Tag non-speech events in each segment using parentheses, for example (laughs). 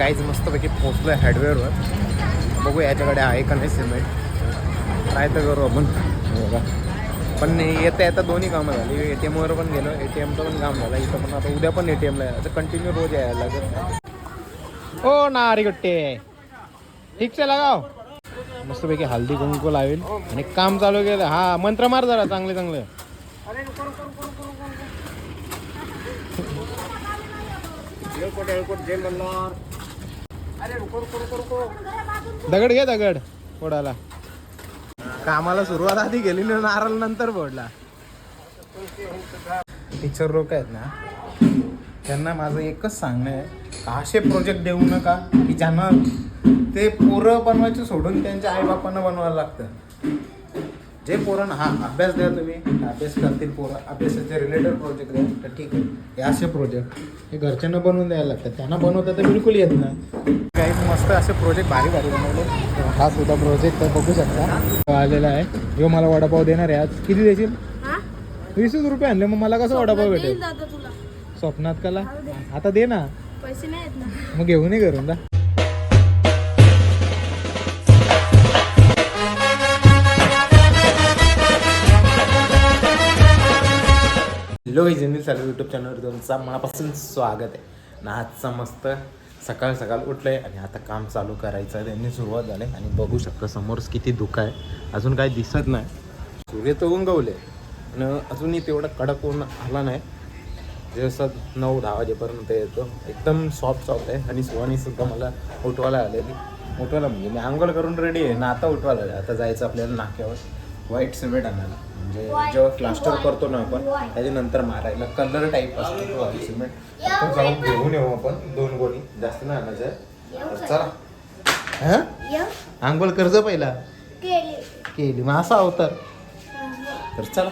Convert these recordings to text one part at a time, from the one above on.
काहीच मस्तपैकी पोचलो आहे हार्डवेअरवर बघू याच्याकडे आहे का नाही सिमेंट काय तर करू आपण हे बघा. पण येता येता दोन्ही कामं झाली ए टी एमवर पण गेलो ए टी एमचं पण काम झालं इथं पण आता उद्या पण ए टी एमला असं कंटिन्यू रोज यायला लागत ओ नारी गट्टे ठीक से लगाव मस्तपैकी हल्दी कुंकू लावेल आणि काम चालू केलं हा मंत्र मार जरा चांगले चांगले दगड घे दगड फोडाला कामाला सुरुवात आधी गेली ना नारळ नंतर फोडला. टीचर लोक आहेत ना त्यांना माझं एकच सांगणं आहे असे प्रोजेक्ट देऊ नका की ज्यांना ते पोरं बनवायचे सोडून त्यांच्या आईबापांना बनवायला लागतं. जे पोरं हा अभ्यास द्या तुम्ही अभ्यास करतील पोरं. अभ्यासाचे रिलेटेड प्रोजेक्ट द्या. तर ठीक आहे. हे असे प्रोजेक्ट हे घरच्यांना बनवून द्यायला लागतात. त्यांना बनवता तर बिलकुल येत नाही. काही मस्त असे प्रोजेक्ट भारी भारी बनवले. हा सुद्धा प्रोजेक्ट बघू शकता. आलेला आहे. ह्यो मला वडापाव देणार आहे. आज किती देशील? हा? वीसच रुपये आणले. मग मला कसं वडापाव भेटेल? स्वप्नात कला? आता दे ना. मग घेऊन ये घरून हॅलो जनरल चालू यूट्यूब चॅनलवर तुमचा मनापासून स्वागत आहे. ना आजचा मस्त सकाळ सकाळ उठलंय आणि आता काम चालू करायचं आहे. त्यांनी सुरुवात झाली आणि बघू शकता समोरच किती दुःख आहे. अजून काही दिसत नाही. सूर्य तर उंगवले. आणि अजूनही तेवढा कडक ऊन आला नाही. जसं नऊ दहा वाजेपर्यंत येतो. एकदम सॉफ्ट सॉफ्ट आहे. आणि सुहानी सुद्धा मला उठवायला आलेली. उठवायला म्हणजे मी आंघोळ करून रेडी आहे. ना आता उठवायला आता जायचं आपल्याला नाक्यावर. व्हाईट सिमेंट आणायला. म्हणजे जेव्हा प्लास्टर करतो ना आपण त्याच्यानंतर मारायला कलर टाईप असतो तो व्हाईट सिमेंट तो जाऊन घेऊन येऊ आपण दोन गोणी. जास्त नाही आणायचं. आहे. तर चला. हा? आंघोळ कर्ज पहिला. केली. मग असा अवतार. तर चला.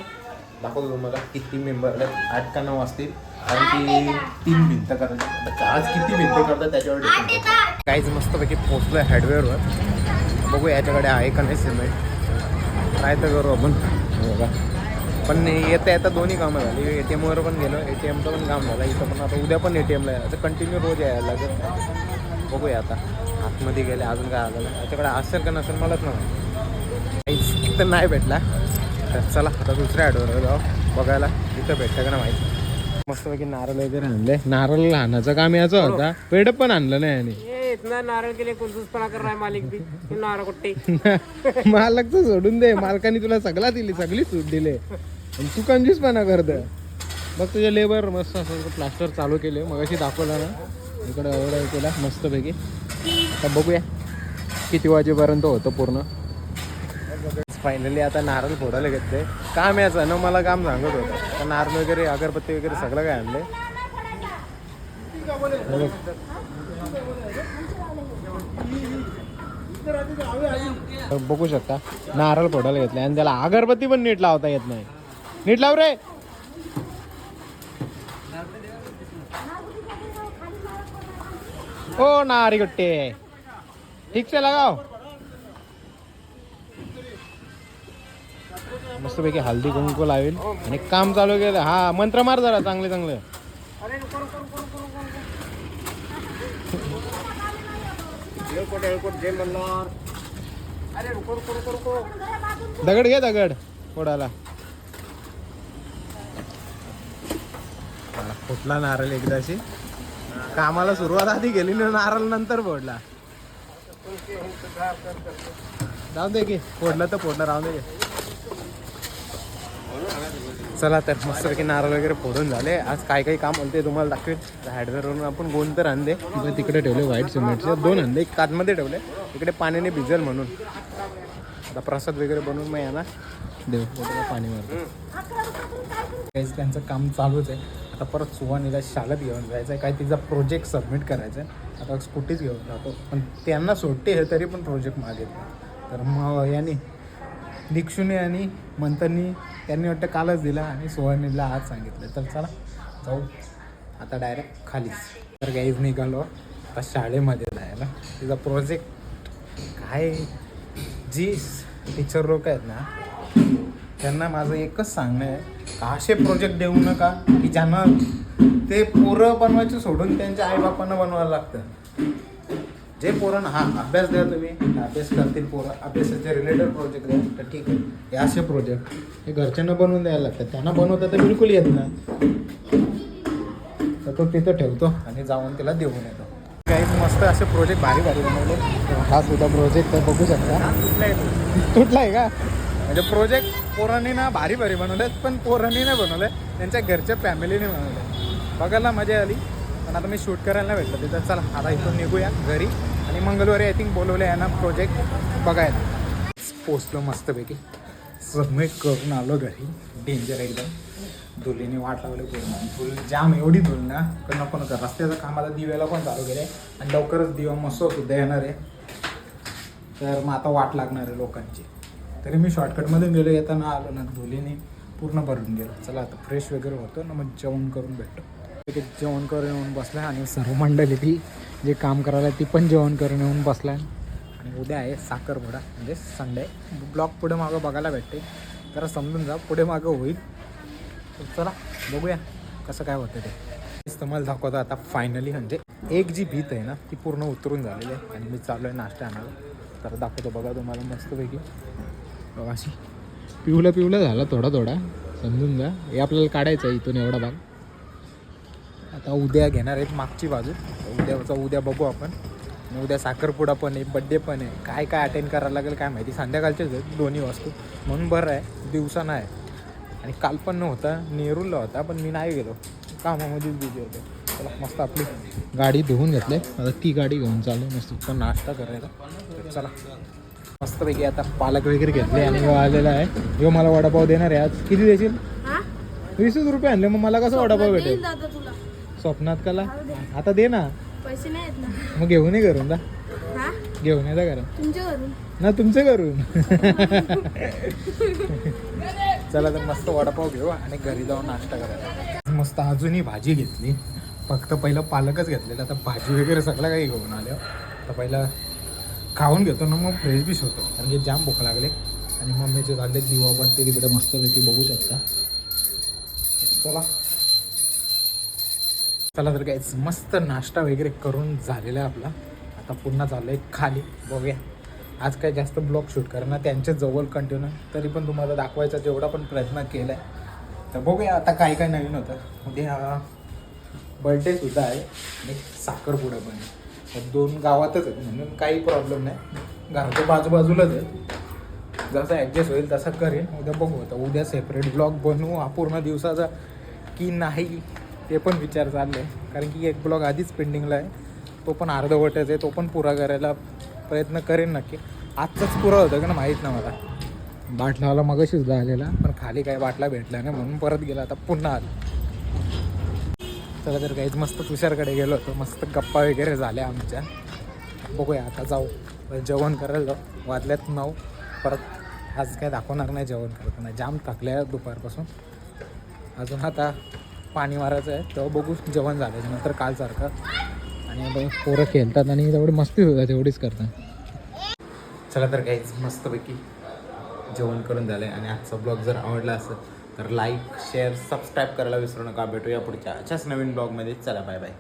दाखवतो तुम्हाला किती मेंबर आहेत आठ का नऊ असतील. कारण की तीन भिंत करायची आता आज किती भिंत करतात त्याच्यावर डिपेंड काहीच मस्तपैकी पोचलो आहे हार्डवेअरवर बघू याच्याकडे आहे का नाही सिमेंट काय तर करू आपण. बघा. पण येता येता दोन्ही कामं झाली. ए टी एमवर पण गेलो ए टी एमचं पण काम झालं. इथं पण आता उद्या पण ए टी एमला असं कंटिन्यू रोज यायला लागेल. बघूया आता. आतमध्ये गेले अजून काय आलं नाही. त्याच्याकडे असेल का नसेल मलाच नाही काहीच इथं नाही भेटला. तर चला आता दुसऱ्या आठवड्यावर जाऊ. बघायला इथं भेटतं का नाही माहिती. मस्तपैकी नारळ वगैरे आणले. नारळ लहानाचं काम याचं होता. पेड पण आणलं नाही आणि इतना नारळ केले लिए कर रहा है मालिक भी ये नारळ कुट्टे. (laughs) मालक तर सोडून दे. मालकाने तुला सगळा दिली सगळी सूट दिले. आणि तू कंजूसपणा करत बघ तुझे लेबर मस्त असं प्लास्टर चालू केले. मग अशी दाखवला ना. इकडे एवढं केला मस्तपैकी. आता बघूया. किती वाजेपर्यंत होतं पूर्ण. फायनली आता नारळ फोडायला घेतले. काम याचं. ना मला काम सांगत होतं. तर नारळ वगैरे अगरबत्ती वगैरे सगळं काय आणले बघू शकता. नारळ फोडायला घेतले आणि त्याला अगरबत्ती पण नीट लावता येत नाही. नीट लाव रे. ओ नारी गट्टे. ठीक से लगाव मस्तपैकी हल्दी कुंकू लावेल आणि काम चालू केलं. हा मंत्र मार जरा चांगले चांगले. जय मल्हार अरे रुको रुको रुको रुको दगड घे दगड फोडाला फुटला नारळ एकदाशी कामाला सुरुवात आधी गेली ना नारळ नंतर फोडला जाऊ दे की फोडलं तर फोडलं राहून दे. चला तर मस्तपैकी नारळ वगैरे फोडून झाले. आज काय काही काम होते तुम्हाला दाखवेल हॅडवेअरवरून आपण गोंद तर आणले तिकडे तिकडे ठेवले व्हाईट सिमेंटचे. दोन आणले एक कातमध्ये ठेवले. इकडे पाण्याने भिजेल म्हणून. आता प्रसाद वगैरे बनवून मग यांना देऊ. पाणी मारतो. काहीच त्यांचं काम चालूच आहे. आता परत सुहानीला शाळेत घेऊन जायचं आहे काय तिचा प्रोजेक्ट सबमिट करायचा आहे आता स्कूटीच घेऊन जातो. पण त्यांना सोडते हे तरी पण प्रोजेक्ट मागेल तर मग यांनी दीक्षुने आणि मंथननी त्यांनी वाटतं कालच दिला आणि सोहनीला आज सांगितलं. तर चला जाऊ. आता डायरेक्ट खालीच. तर गाईज निघालो. आता शाळेमध्ये जायला. तिचा प्रोजेक्ट काय? जी टीचर लोक आहेत ना त्यांना माझं एकच सांगणं आहे का असे प्रोजेक्ट देऊ नका की ज्यांना ते पोरं बनवायचे सोडून त्यांच्या आईबापांना बनवायला लागतं. जे पोरं हा अभ्यास द्या तुम्ही. अभ्यास करतील पोरं. अभ्यासाचे रिलेटेड प्रोजेक्ट द्या. तर ठीक आहे. हे असे प्रोजेक्ट हे घरच्यांना बनवून द्यायला लागतात. त्यांना बनवता तर बिलकुल येत नाही. तर तो तिथं ठेवतो आणि जाऊन त्याला देऊन येतो. काही मस्त असे प्रोजेक्ट भारी भारी बनवले. हा सुद्धा प्रोजेक्ट तर बघू शकता. तुटला आहे का? म्हणजे प्रोजेक्ट पोरांनी ना भारी भारी बनवलेत पण पोरांनी नाही बनवले. त्यांच्या घरच्या फॅमिलीने बनवले. बघायला मजा आली. पण आता मी शूट करायला नाही भेटलं. तिथं चला आता इथून निघूया घरी. आणि मंगळवारी आय थिंक बोलवलं आहे ना प्रोजेक्ट बघायला. पोचलो मस्तपैकी. सबमिट करून आलो घरी. डेंजर एकदम. धुलीने वाट लावली पूर्ण. धूल जाम एवढी धुल ना तर नको नका. रस्त्याचं काम आता दिव्याला पण चालू केलं आणि लवकरच दिवा मस्त सुद्धा येणार आहे. तर मग आता वाट लागणार आहे लोकांची. तरी मी शॉर्टकटमध्ये गेलो येताना आलो ना धुलीने पूर्ण भरून गेलो. चला आता फ्रेश वगैरे होतो ना मग जेवण करून भेटतो जेवण करून येऊन बसला आणि सर्व मंडळी ती जे काम करायला ती पण जेवण करून येऊन बसलाय. आणि उद्या आहे साखरपुडा म्हणजे संडे. ब्लॉग पुढे मागं बघायला भेटते जरा समजून जा पुढे मागं होईल. चला बघूया कसं काय होतं ते. तेच तुम्हाला दाखवतो आता फायनली म्हणजे एक जी भीत आहे ना ती पूर्ण उतरून झालेली आहे. आणि मी चालू आहे नाश्ता आणायला. तर दाखवतो बघा तुम्हाला मस्तपैकी. बघा अशी. पिवलं पिवलं झालं थोडा थोडा समजून जा. हे आपल्याला काढायचं आहे इथून एवढा भाग. आता उद्या घेणार आहेत मागची बाजू. उद्याचा उद्या बघू आपण. उद्या साखरपुडा पण आहे बड्डे पण आहे. काय काय अटेंड करायला लागेल काय माहिती. संध्याकाळचेच आहेत दोन्ही वस्तू. म्हणून बरं आहे दिवसा नाही. आणि काल पण नव्हता नेरूरला होता पण मी नाही गेलो. कामामध्येच बिझी होते. चला मस्त आपली गाडी धुवून घेतली. आता ती गाडी घेऊन चालू मस्त पण नाश्ता करायला चला. मस्तपैकी आता पालक वगैरे घेतले आणि आलेला आहे. ह्यो मला वडापाव देणार आहे आज. किती देशील? वीसच रुपये आणले. मग मला कसं वडापाव भेटेल? स्वप्नात कला? आता दे ना. पैसे नाही आहेत ना. मग घेऊन ये जा. हा? घेऊन ये तुमच्या घरून. ना तुमचं घरून. (laughs) चला तर मस्त वडापाव घेऊ आणि घरी जाऊन नाश्ता करायला. मस्त अजूनही भाजी घेतली. फक्त पहिलं पालकच घेतलेलं. आता भाजी वगैरे सगळं काही घेऊन आलं. तर पहिला खाऊन घेतो ना मग फ्रेश बीश होतो. कारण की जाम भूक लागले. आणि मम्मीचे चालले दिवा बसते तिकडे मस्तपैकी बघू शकता. चला. चला तर काय मस्त नाश्ता वगैरे करून झालेला आहे आपला. आता पुन्हा चाललं आहे खाली बघूया. आज काय जास्त ब्लॉग शूट करणार त्यांच्या जवळ कंटिन्यू तरी पण तुम्हाला दाखवायचा जेवढा पण प्रयत्न केला आहे तर बघूया आता काय काय नवीन होतं. उद्या बर्थडे सुद्धा आहे आणि साखरपुडा पण आहे. दोन गावातच आहेत म्हणून काही प्रॉब्लेम नाही. घराच्या बाजूबाजूलाच आहे जसं ॲडजस्ट होईल तसं करेन. उद्या बघू आता. उद्या सेपरेट ब्लॉग बनवू. हा पूर्ण दिवसाचा की नाही ते पण विचार चालले. कारण की एक ब्लॉग आधीच पेंडिंगला आहे. तो पण अर्धवटच आहे. तो पण पुरा करायला प्रयत्न करेन नक्की. आजचाच पुरा होता का ना? माहीत ना मला. बाटलावाला मगाशी सुद्धा आलेला पण खाली काही बाटला भेटला नाही म्हणून परत गेला. आता पुन्हा आला. चला तर काहीच मस्त तुषारकडे गेलो होतो. मस्त गप्पा वगैरे झाल्या आमच्या. बघूया आता जाऊ. जेवण करायला जाऊ. वाजल्यात नऊ. परत आज काय दाखवणार नाही जेवण करताना. जाम थकले आहे दुपारपासून. अजून आता पाणी मारायचं आहे तेव्हा बघू जेवण झालं नंतर कालसारखं आणि आता पोरं खेळतात आणि तेवढी मस्ती होतात तेवढीच करतात. चला तर काहीच मस्तपैकी जेवण करून झालं. आहे आणि आजचा ब्लॉग जर आवडला असेल तर लाईक शेअर सबस्क्राईब करायला विसरू नका. भेटूया पुढच्या अशाच नवीन ब्लॉगमध्ये चला बाय बाय